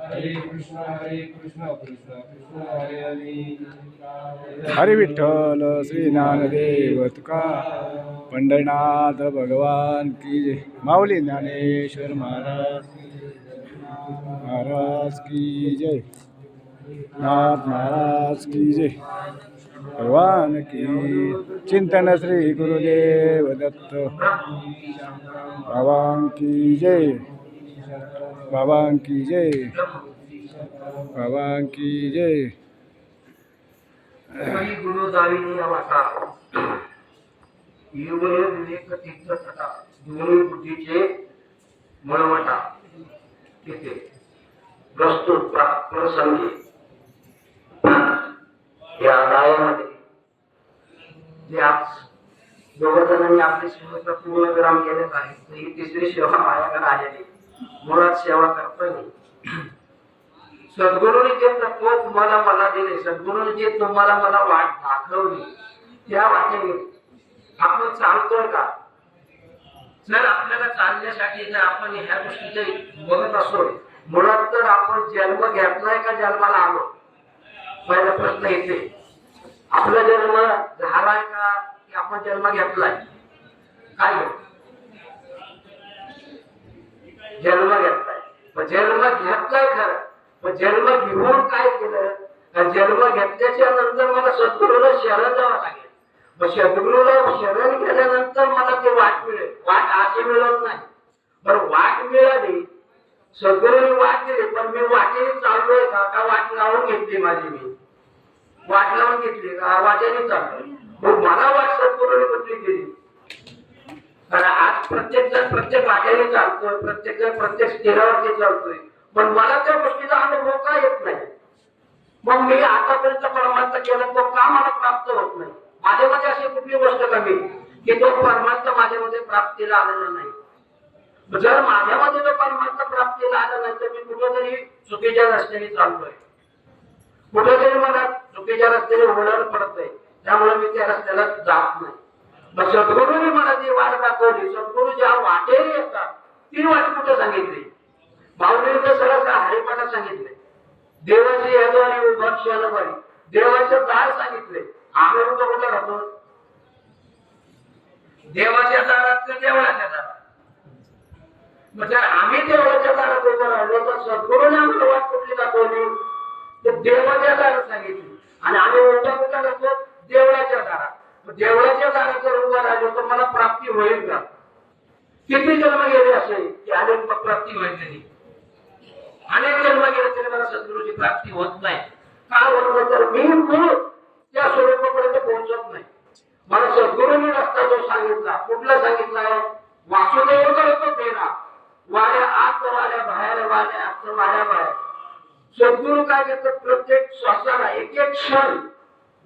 हरे कृष्ण हरे कृष्ण कृष्ण कृष्ण हरे हरे। हरे विठ्ठल श्री ज्ञानदेव तुका। पंढरनाथ भगवान की जय। माऊली ज्ञानेश्वर महाराज महाराज की जय। नाथ महाराज की जय। भगवान की चिंतन श्री गुरुदेव दत्त। भगवान की जय। बाबांकी जय। भगवान जय। गुरु दाविनी युवय विवेक तीर्थ दोन्ही बुद्धीचे मनवटा तिथे प्रस्तुत प्रसंगी या गायामध्ये जे आज दोघ जणांनी आपले सेवेचा पूर्ण विराम केलेच आहे ही तिसरी सेवा माझ्याकडे आलेली मुळात सेवा करताना सद्गुरूने जे तत्व तुम्हाला मला दिले सद्गुरूने जे तुम्हाला मला वाट दाखवली त्या वाटेने आपण चालतोय का? जर आपल्याला चालण्यासाठी जर आपण ह्या गोष्टीचे बघत असो मुळात तर आपण जन्म घेतलाय का जन्माला आलो? पहिला प्रश्न येते आपला जन्म झालाय का? की आपण जन्म घेतलाय? काय जन्म घेतलाय जन्म घेतलाय खरं. पण जन्म घेऊन काय केलं? जन्म घेतल्याच्या नंतर मला सद्गुरूला शरण जावं लागेल. मग सद्गुरूला शरण गेल्यानंतर मला ते वाट मिळेल. वाट अशी मिळत नाही. बरं वाट मिळाली. सद्गुरूने वाट दिली. पण मी वाटेने चाललोय. का का वाट लावून घेतली माझी मी. वाट लावून घेतली. का वाटेने चाललोय. मग मला वाट सद्गुरूने कुठली केली? आणि आज प्रत्येक जण प्रत्येक वाटेने चालतोय प्रत्येक जण प्रत्येक स्थिरावरती चालतोय. पण मला त्या गोष्टीचा अनुभव का येत नाही? मग मी आतापर्यंत परमार्थ केला तो का मला प्राप्त होत नाही? माझ्यामध्ये अशी कुठली गोष्ट कमी? की तो परमार्थ माझ्यामध्ये प्राप्तीला आलेला नाही. जर माझ्यामध्ये तो परमार्थ प्राप्तीला आला नाही तर मी कुठेतरी चुकीच्या रस्त्याने चालतोय कुठेतरी मला चुकीच्या रस्त्याने होणार पडतंय. त्यामुळे मी त्या रस्त्याला जात नाही. मग सद्गुरूने मला जी वाट दाखवली. सद्गुरू ज्या वाटेने येतात ती वाट कुठे सांगितली? माऊलींचं सरळ का हरिपाठा सांगितले. देवाची येतो आणि उभा देवाचे दार सांगितले. आम्ही उभं कुठे राहतो? देवाच्या दारात का? देवळाच्या दारात म्हणजे आम्ही देवाच्या दारात उभं राहिलो तर सद्गुरूने आम्हाला वाट कुठली दाखवली? तर देवाच्या दारात सांगितली. आणि आम्ही उलटा कुठे राहतो? देवळाच्या दारात. देवळाच्या दारात जर उभं राहिलो तर मला प्राप्ती होईल का? किती जन्म गेले असेल की अनेक प्राप्ती होईल नाही? अनेक जन्म गेले तरी मला सद्गुरूची प्राप्ती होत नाही. का होत तर मी मूळ त्या स्वरूपापर्यंत पोहोचत नाही. मला सद्गुरूने रस्ता जो सांगितला कुठला सांगितला वासुदेव करतो देणार वाड्या आत वाड्या बाहेर वाड्या आत वाड्या बाहेर. सद्गुरू काय करतात? प्रत्येक श्वासाला एक एक क्षण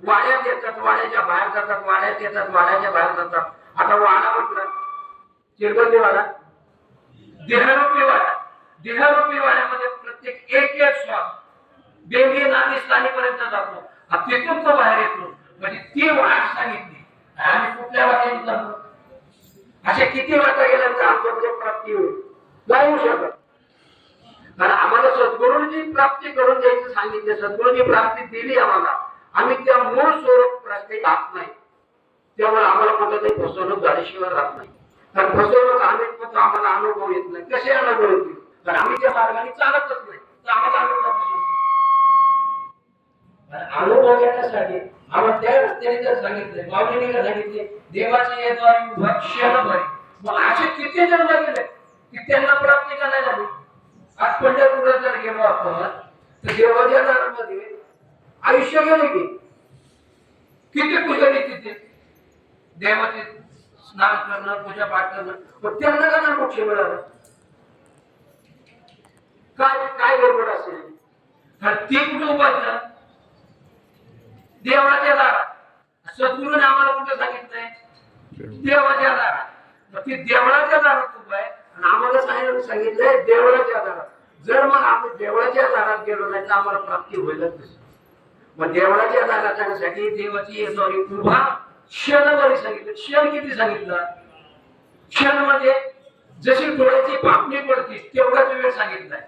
वाड्यात येतात वाड्याच्या बाहेर जातात वाड्यात येतात वाड्याच्या बाहेर जातात. आता वाडा म्हटलं चिरबंदी वाडा देहरूपी वाडा. देहरूपी वाड्यामध्ये प्रत्येक एक एक श्वास बेबी नाणी स्थानीपर्यंत जातो. तिथून तो बाहेर येतो. म्हणजे ती वाट सांगितली. आणि कुठल्या वाटेने जातो? अशा किती वाटा गेल्यानंतर आमच्यामध्ये प्राप्ती होईल? जाऊ शकत. कारण आम्हाला सद्गुरूंची प्राप्ती करून द्यायची सांगितले. सद्गुरूंची प्राप्ती दिली आम्हाला. आम्ही त्या मूळ स्वरूप प्राप्ती राहत नाही. त्यामुळे आम्हाला कुठेतरी फसवणूक झाल्याशिवाय राहत नाही. तर फसवणूक आम्ही फक्त आम्हाला अनुभव येत नाही. कसे अनुभव येतील तर आम्ही त्या मार्गाने चालतच नाही. तर आम्हाला अनुभव अनुभव घेण्यासाठी आम्हाला त्या रस्त्याने जर सांगितले माऊलीने जर सांगितले देवाचे येद्वारे उभा क्षणभरी मग असे किती जन्म गेले? की त्यांना प्राप्ती करायला नाही आज पंढरपुरात जर गेलो आपण तर देवाच्या दारामध्ये आयुष्य गेले की किती पुजारी तिथे देवाचे स्नान करणं पूजा पाठ करणं. मग त्यांना का ना मोक्ष मिळालं? काय काय गडबड असेल? तर ते कुठे उभारलं देवाच्या दारात. सद्गुरूने आम्हाला कुठे सांगितलंय? देवाच्या दारात. मग ती देवळाच्या दारात उभा आहे. आणि आम्हाला सांगायला सांगितलंय देवळाच्या दारात. जर मग आम्ही देवळाच्या दारात गेलो नाही तर आम्हाला प्राप्ती होईलच नाही. मग देवाच्या दारात जाण्यासाठी देवाची सॉरी उभा क्षण सांगितलं. क्षण किती सांगितलं? क्षण म्हणजे जशी डोळ्याची पापणी पडते तेवढाच वेळ सांगितलाय.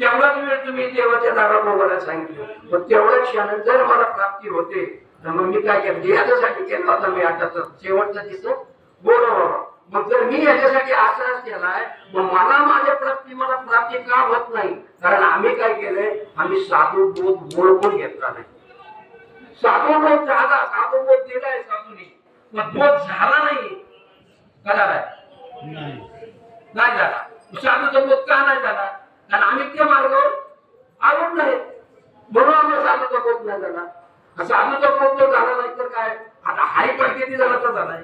तेवढाच वेळ तुम्ही देवाच्या दारात उभारायला सांगितलं. मग तेवढ्या क्षण जर मला प्राप्ती होते तर मग मी काय केलं? याच्यासाठी केलं होता मी आता शेवटचं शेवटचं दिसत बाबा. मग जर मी याच्यासाठी आश्रय केलाय मग मला माझ्या प्राप्ती मला प्राप्ती का होत नाही? कारण आम्ही काय केलंय? आम्ही साधू बोध ओळखून घेतला नाही. साधू बोध झाला साधू बोध दिलाय साधूने. मग बोध झाला नाही. का झालाय नाही. झाला. साधूचा बोध का नाही झाला? कारण आम्ही त्या मार्गावर आलो नाही. म्हणून आम्हाला साधूचा बोध नाही झाला. साधूचा बोध जर झाला नाही तर काय? आता हरिपाठ किती झाला तर झालाय.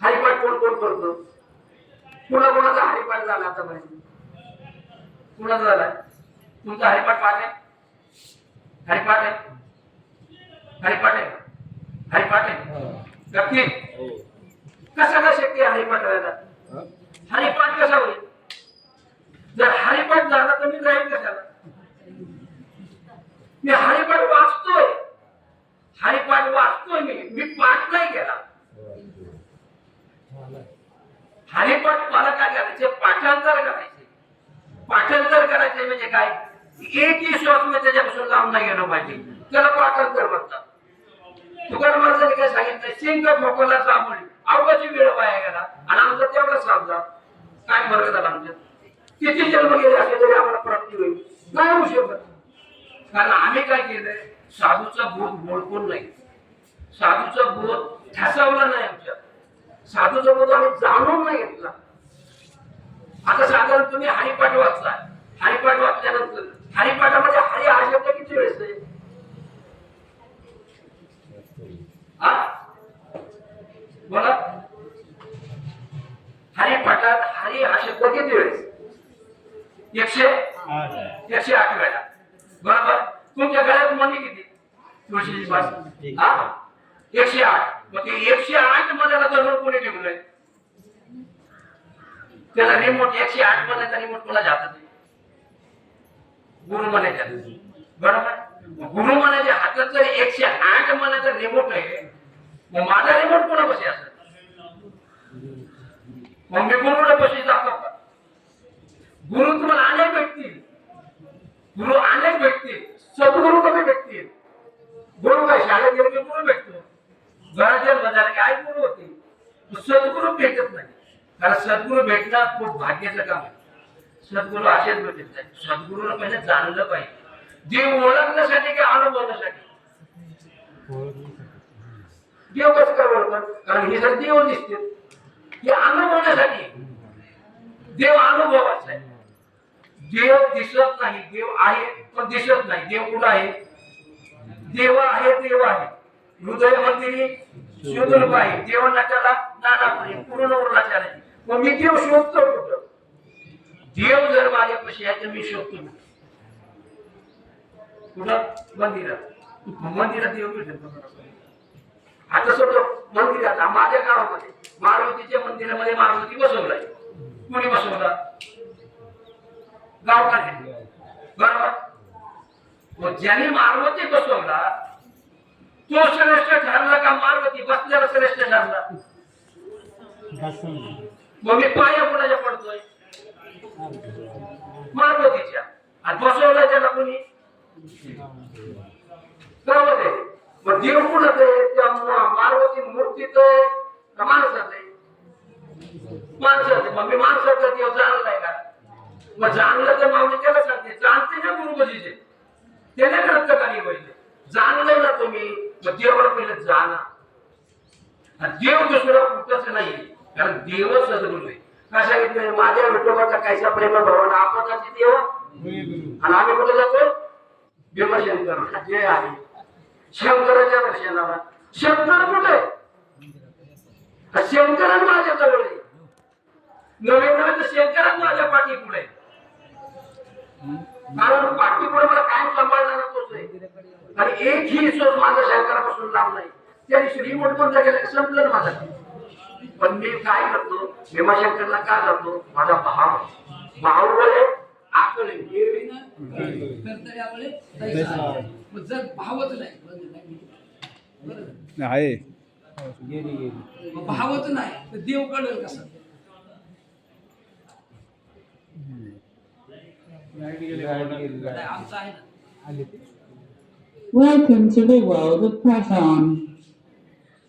हरिपाठ कोण कोण करतो? कुणा कोणाचा हरिपाठ झाला आता माहिती कुणाचा झालाय तुमचा हरिपाठ पाठ आहे? हरिपाठ आहे? हरिपाठ आहे? हरिपाठ आहे? नक्की? कसा का शक्य हरिपाठ व्हायला हरिपाठ कसा होईल? जर हरिपाठ झाला तर मी जाईल कशाला? मी हरिपाठ वाचतोय. हरिपाठ वाचतोय मी. मी पाठ नाही केला. हरिपाठ मला काय करायचे पाठांतर करायचे पाठांतर करायचे म्हणजे काय? एकही श्वास मी त्याच्यापासून लांब नाही गेलो पाहिजे. त्याला पाठांतर म्हणतात. तुकाराम महाराजांनी काय सांगितलं सिंग खोकला सापडली अवघाची वेळ वाया गेला. आणि आमचा तेवढा साधला काय मार्ग झाला आमच्या? किती जन्म गेले असे तरी आम्हाला प्राप्ती होईल. काय होऊ शकत? कारण आम्ही काय केलंय? साधूचा बोध मोडकून नाही. साधूचा बोध ठसावला नाही आमच्या. साधू बोध आम्ही जाणून नाही घेतला. आता साधारण तुम्ही हरिपाठ वाचला हरिपाठ वाचल्यानंतर हरिपाठामध्ये हरी हा शब्द किती वेळेस आहे? बोला. हरिपाठात हरी हा शब्द किती वेळेस? एकशे? एकशे आठ वेळा. बरोबर? तुमच्या गळ्यात मनी किती? तुळशीची पास हा? एकशे आठ. मग ते एकशे आठ मनाला धरून कोणी ठेवलंय. त्याला रिमोट एकशे आठ मधाचा रिमोट कोणा जात गुरु मनाच्या बरोबर? गुरु मनाच्या हातात जर एकशे आठ मनाचा रिमोट आहे मग माझा रिमोट बसे असत? मग मी गुरुला बसे जातो. गुरु तुम्हाला अनेक भेटतील गुरु अनेक भेटतील सद्गुरु कमी भेटतील गुरु काय शाळेत गेले गुरु भेटतो. घराच्या बजाला काय गुरु होते? सद्गुरु भेटत नाही. कारण सद्गुरु भेटणं खूप भाग्याचं काम आहे. सद्गुरु असेच भेटत नाही. सद्गुरूला पहिले जाणलं पाहिजे. देव ओळखण्यासाठी की अनुभवण्यासाठी देव कसं काय बरोबर कारण हे जर देव दिसते हे अनुभवण्यासाठी देव अनुभवाचा आहे. देव दिसत नाही. देव आहे पण दिसत नाही. देव कुठं आहे? देव आहे देव आहे. हृदय मंदिरी शोधून आहे देव पूर्ण उरलाच्या मग मी देव शोधतो कुठं? देव जर माझ्यापाशी आहे तर मी शोधतो कुठं? कुठं? मंदिरात. मंदिरात देव भेटत आता सोडतो मंदिरात माझ्या गावामध्ये. मारुतीच्या मंदिरामध्ये मारुती बसवलाय. कोणी बसवला? गावकऱ्यांनी. बरोबर? मग ज्याने मारुती बसवला तो श्रेष्ठ ठरला का मारवती बसल्याला श्रेष्ठ ठरला. मग मी पाया कोणाच्या पडतोय? मारवतीच्या आणि बसवला त्याला कोणी? बरोबर मग देव कुणाच आहे? त्या मारवती मूर्तीच आहे का माणसाच आहे? माणसाचं मग मी माणसाचा देव जाणलाय का? मग जाणलं तर माऊली त्याला सांगते जाणते ना गुरुजीचे. त्याने ग्रंथ काही पाहिजे जाणलं ना तुम्ही? मग देवाला पहिलं जाणा. देव दुसरा कुठंच नाही कारण देवच सदगुरु आहे. काय सांगितलं माझ्या विठोबाचा कायसा प्रेम भवन आपणाची देव. आणि आम्ही कुठे जातो? भीमशंकर. जे आहे. शंकराच्या दर्शनाला. शंकर कुठे? हा शंकरच माझ्या जवळ आहे. नवीन नवीन तर शंकर माझ्या पाठी पुढे कारण पाठी पुढे मला काय सांभाळणार तोच आहे. आणि एक ही रिसोर्स माझ्या शंकरापासून लाभ नाही त्या दिवशी रिमोट बंद संपलं माझा. पण मी काय करतो भीमाशंकरला का करतो माझा भाव भाव बोले जर भावच नाही आहे. भावच नाही तर देव कळेल कसं. आमचं आहे ना. Welcome to the world of Press Hello.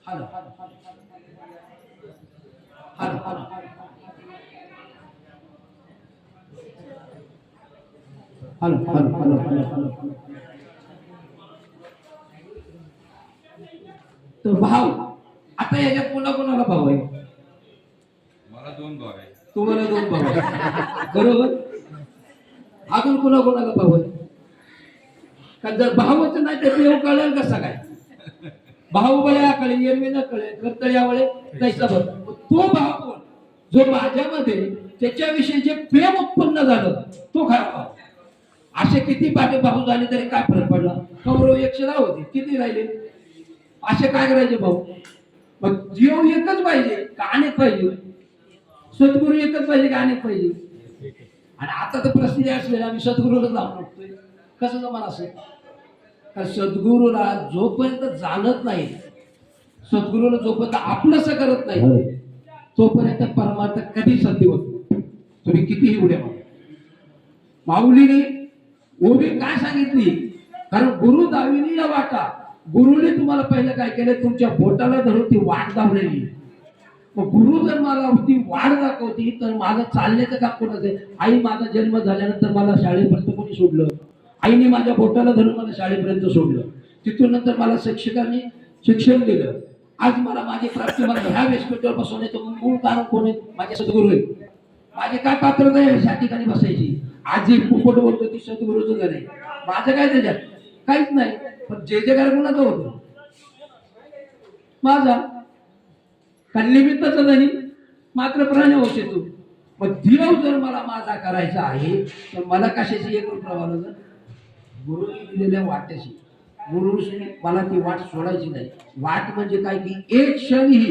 Hello. Hello. Hello, hello, hello, hello, तो भाव आता याच्या पुन्हा कोणाला भाव आहे मला दोन भाव आहे तुम्हाला दोन भाव आहे बरोबर अजून कोणा कोणाला भाव आहे का जर भावच नाही तर देव कळेल कसा काय? बाहुबळे कळे एरवी न कळे कर्तळ्यावळे तैसा बघ तो भाव कोण? जो माझ्यामध्ये त्याच्याविषयी जे प्रेम उत्पन्न झालं तो खरा भाव असे किती पाटे भाऊ झाले तरी काय फरक पडला? कौरव एकशे दहा होते किती राहिले? असे काय करायचे भाऊ? मग जीव एकच पाहिजे का अनेक पाहिजे? सद्गुरू एकच पाहिजे का अनेक पाहिजे? आणि आता तर प्रश्न असलेला आम्ही सद्गुरूला जाऊन लागतोय कसं जमान असेल? का सद्गुरूला जोपर्यंत जाणत नाही सद्गुरूला जोपर्यंत आपलंसं करत नाही तोपर्यंत परमार्थ कधी सत्य होत नाही. तुम्ही कितीही उड्या माऊलीने ओवी काय सांगितली? कारण गुरु दाविनी या वाटा. गुरुने तुम्हाला पहिलं काय केलं? तुमच्या बोटाला धरून ती वाट दाबलेली. मग गुरु जर मला ती वाढ दाखवती तर माझं चालण्याचं काम कोणाचं? आई माझा जन्म झाल्यानंतर मला शाळेपर्यंत कोणी सोडलं? आईने माझ्या बोटाला धरून मला शाळेपर्यंत सोडलं. तिथून नंतर मला शिक्षकांनी शिक्षण दिलं. आज मला माझी प्राप्ती मला ह्या व्यासपीठावर बसवण्याचं मूळ कारण कोण आहे? माझे सद्गुरू आहेत. माझे काय पात्रता आहे? त्या ठिकाणी बसायची. आज जी फुकट बोलतो ती सद्गुरूचं घर आहे. माझं काय त्याच्यात? काहीच नाही. पण जे जे काय कुणाचं होतं. माझा कारण निमित्ताचा मात्र प्राणी होते तू मग देव जर मला माझा करायचा आहे तर मला कशाची एक प्रवाह गुरुने दिलेल्या वाट्याशी. गुरुने मला ती वाट सोडायची नाही. वाट म्हणजे काय की एक क्षणही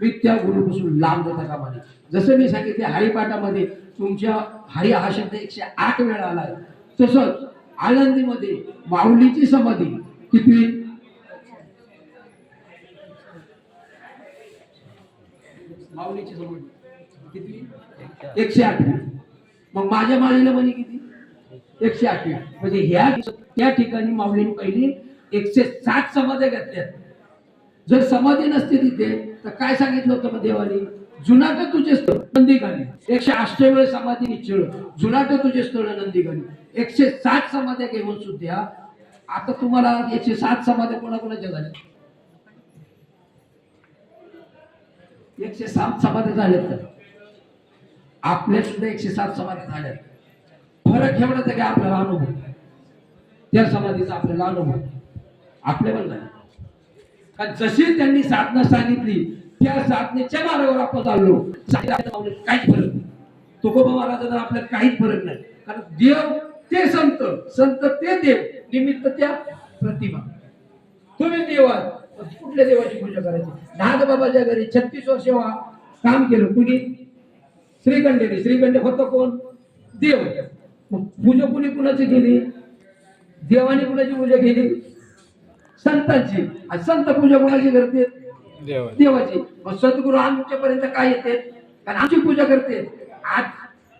मी त्या गुरुपासून लांब जाता कामा नये. जसं मी सांगितले हरिपाठामध्ये तुमच्या हरी हा शब्द एकशे आठ वेळा आला तसंच आळंदीमध्ये माऊलीची समाधी किती? माऊलीची समाधी किती? एकशे आठ मग माझ्या माळीला म्हणे किती? एकशे आठवी म्हणजे ह्या त्या ठिकाणी माऊलीने पहिली एकशे सात समाध्या घेतल्या जर समाधी नसते तिथे तर काय सांगितलं होतं मग देवाने? जुनाट तुझे स्थळ नंदीगाणी एकशे अष्टवेळ समाधी निश्चळ. जुनाट तुझे स्थळ नंदीगाणी एकशे सात समाध्या घेऊन सुद्धा आता तुम्हाला एकशे सात समाध्या कोणाकोणाच्या झाल्या एकशे सात समाध्या झाल्यात तर. आपल्या सुद्धा एकशे सात समाधी झाल्यात. फरक एवढाच आहे की आपल्याला अनुभव त्या समाधीचा आपल्याला अनुभव आपले पण नाही. कारण जशी त्यांनी साधना सांगितली त्या साधनेच्या मार्गावर आपण चाललो. म्हणजे काहीच फरक नाही. तुकोबा महाराजांना आपल्याला काहीच फरक नाही. कारण देव ते संत संत ते देव निमित्त त्या प्रतिमा. तुम्ही देव कुठल्या देवाची पूजा करायची? नाथ बाबाच्या घरी छत्तीस वर्ष काम केलं. कुणी? श्रीखंडेने. श्रीखंडे होतं कोण? देव. पूजा कुणी कुणाची केली? देवाने कुणाची पूजा केली? संतांची. संत पूजा कुणाची करते देव देवाची. मग सद्गुरू आमच्यापर्यंत काय येते? कारण आमची पूजा करते. आज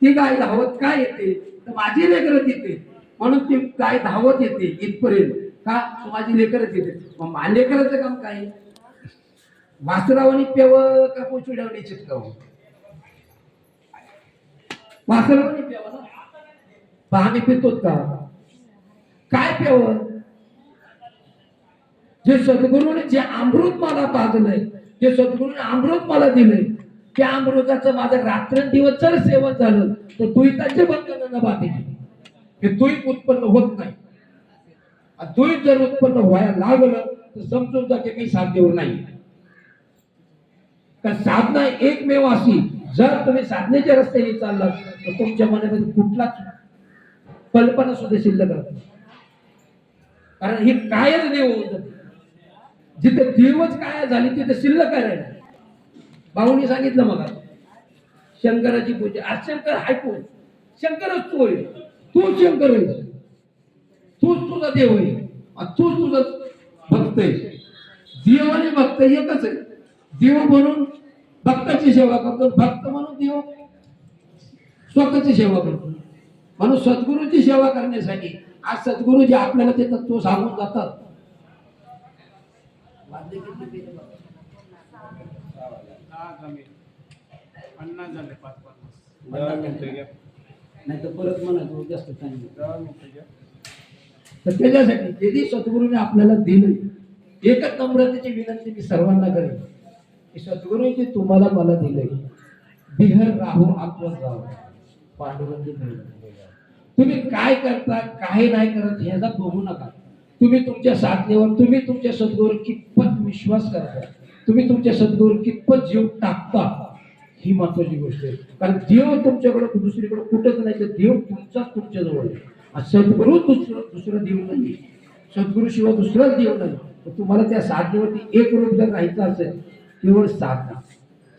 ती गाय धावत काय येते? तर माझी लेकरच येते म्हणून ती गाय धावत येते इथपर्यंत. का? माझी लेकरच येते मग माझ्या लेकराचं काम काय? वासरावणी पेव का पोचुड्यावणी चिटकावं वासरावणी पेव ना पण आम्ही पितोत का? काय पेव जे सद्गुरूने जे अमृत मला पाजलंय जे सद्गुरूने अमृत मला दिलंय त्या अमृताचं माझं रात्रंदिवस जर सेवन झालं तर द्वैताचे बंधन बाधे हे द्वैत उत्पन्न होत नाही. आणि जर उत्पन्न व्हायला लागलं तर समजून जा की मी साध्यवर नाही. कारण साधना एकमेव अशी जर तुम्ही साधनेच्या रस्त्याने चाललात तर तुमच्या मनामध्ये कुठलाच कल्पना सुद्धा शिल्लक राहत. कारण हे कायच देव होऊन जाते. जिथे देवच काय झाली तिथे शिल्लक काय राहिलं? भाऊनी सांगितलं मला शंकराची पूजा. आज शंकर हाय कोण? शंकरच तू होईल. तूच शंकर होईल. तूच तुझा देव होईल. तूच तुझा भक्त आहे. देव आणि भक्त एकच आहे. देव म्हणून भक्ताची सेवा करतो. भक्त म्हणून देव स्वतःची सेवा करतो. म्हणून सद्गुरूची सेवा करण्यासाठी आज सद्गुरूजी आपल्याला ते तत्व सांगून जातात. नाही तर परत म्हणा जास्त तर त्याच्यासाठी जे जे सद्गुरूने आपल्याला दिलं एकच नम्रतेची विनंती मी सर्वांना करेन की सद्गुरूचे तुम्हाला मला दिलंय. बिहर राहू आपण राहू पांडुरंग. तुम्ही काय करता काय नाही करत ह्याचा बघू नका. तुम्ही तुमच्या साधनेवर तुम्ही तुमच्या सद्गुरू कितपत विश्वास करता तुम्ही तुमच्या सद्गुरू कितपत जीव टाकता ही महत्वाची गोष्ट आहे. कारण देव तुमच्याकडे दुसरीकडे कुठंच नाही तर देव तुमचाच तुमच्या जवळ आहे. सद्गुरू दुसरं दुसरं देव नाही सद्गुरू शिवाय दुसरंच देव नाही तर तुम्हाला त्या साधनेवरती एक रूप जर राहायचं असेल केवळ साधना.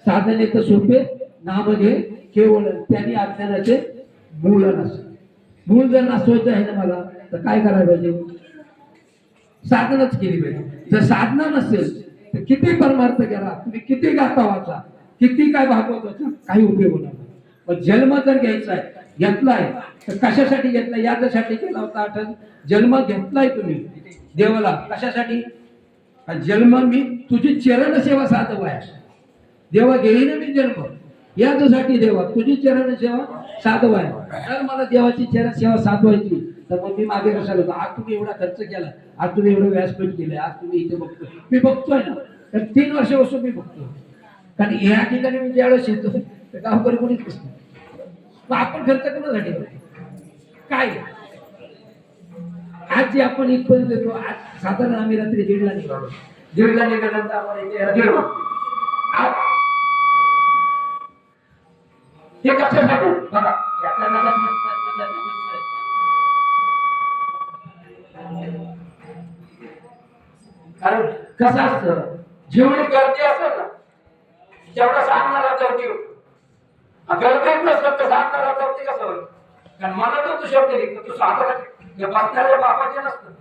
साधने तर सोपे नामधे केवळ त्यांनी अज्ञानाचे मूळ नसेल. मूळ जर नसवायचं आहे ना मला तर काय करायला पाहिजे? साधनच केली पाहिजे. जर साधना नसेल तर किती परमार्थ केला तुम्ही किती गाथा वाचा किती काय भागवत वाचा काही उपयोग होणार नाही. पण जन्म जर घ्यायचा आहे घेतलाय तर कशासाठी घेतलाय? याच्यासाठी केला होता आठवण. जन्म घेतलाय तुम्ही देवाला. कशासाठी? जन्म मी तुझी चरण सेवा साधव आहे देवा घेईन मी जन्म. याच्यासाठी देवा तुझी चरण सेवा साधव आहे मला देवाची चरण सेवा साधवायची तर मग मी मागे कशाला होतो. आज तुम्ही एवढा खर्च केला आज तुम्ही एवढं व्यासपीठ केलंय आज तुम्ही इथे बघतो मी बघतोय ना तर तीन वर्षापासून मी बघतो कारण या ठिकाणी मी ज्यावेळेस येतो तर गावकरी कोणीच नसतो. मग आपण खर्च कोणासाठी काय? आज जे आपण इथपर्यंत येतो आज साधारण आम्ही रात्री दीडला निघालो. दीडला निघाल्यानंतर आम्हाला इथे दीड वाजले. आज हे बघा. याच्या कारण कसं असतं? जेवढी गर्दी असेल ना तेवढा सांगणारा गर्दी होतो. गर्दीत नसलं तर सांगणारा गर्दी कसं होईल? कारण मला तू शब्द लिहितो तू सांगणार बसणाऱ्या बापाचे नसतं.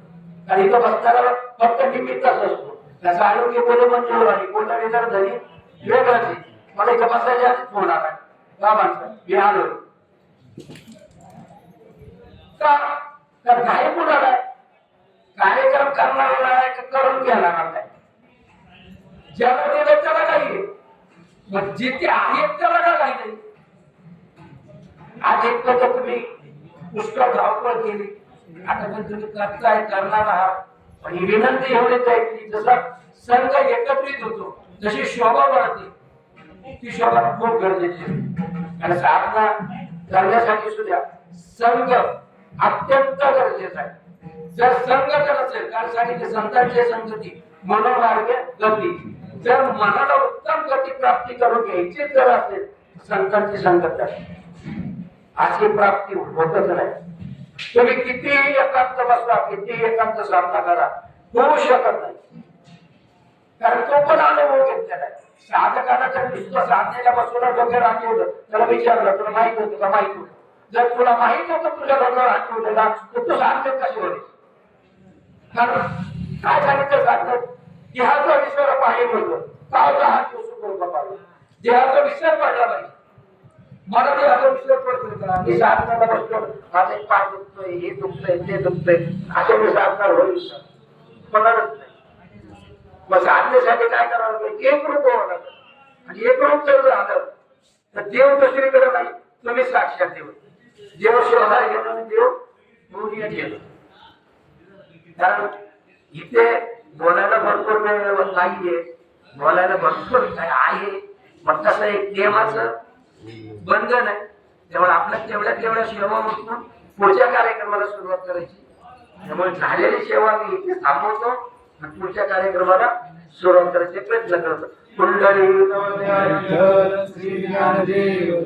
कारण इथं बसणारा फक्त निमित्तच असतो. त्याचं आरोग्य बोले मंजूर आणि कोणाने विचार झाली वेगळंच मला इथं बसायच्या आधीच फोन आला का? माणसं मी आलो तर काही कुणाला आहे? कार्यक्रम करणार आहे का करून घेणार नाही? ज्याला दिलं त्याला काही आहे. मग जिथे आहेत त्याला का काही नाही. आज एक तर तुम्ही पुष्कळ धावपळ केली. आता पण तुम्ही करताय करणार आहात? पण ही विनंती एवढीच आहे की जसा संघ एकत्रित होतो जशी शोभा वाढते. ती शोभा खूप गरजेची आहे. आणि साधना करण्यासाठी सुद्धा संघ अत्यंत गरजेचा आहे. जर संघ जर असेल कारण सांगितले संतांची संगती मनोमार्ग गती जर मनाला उत्तम गती प्राप्ती करून घ्यायची जर असेल संतांची संगत अशी प्राप्ती होतच नाही. तुम्ही कितीही एकांत बसला कितीही एकांत साधना करा होऊ शकत नाही. कारण तो पण अनुभव घेतलेला आहे. साधकाला जर नुसतं साधनेला बसवला डोक्यावर आठवलं त्याला विचारलं तुला माहीत होतं का? माहीत होतं. जर तुला माहीत होतं तुझ्या डोक्यावर आठवलेला तर तू साधनेत कसे होते कारण काय सांगितलं सांगतात देहाचा विसर पाणी पडलं. कावचा हात सुखर कपाळ देहाचा विसर पडला नाही. मला देहाचा विसर पडतो का? मी साधनाला बसतो माझं एक पाय दुखतोय हे दुखतंय ते दुखतंय. अशा मी साधना होईल कोणालाच नाही. मग साधनेसाठी काय करावं लागेल? एक रूप व्हावं लागेल. आणि एक रूप जर झालं तर देव दुसरीकडे नाही तुम्ही साक्षात देव. देव शोधायला गेलो आणि देव दोन्ही गेलो. कारण इथे बोलायला भरपूर वेळ नाहीये बोलायला भरपूर काय आहे. मग तसं एक नियमाचं बंधन आहे. त्यामुळे आपल्या तेवढ्या तेवढ्या सेवा उठून पुढच्या कार्यक्रमाला सुरुवात करायची. त्यामुळे झालेली सेवा मी इथे थांबवतो. पुढच्या कार्यक्रमाला सुरुवात करायचे प्रयत्न करतो. कुंडली श्री ज्ञानदेव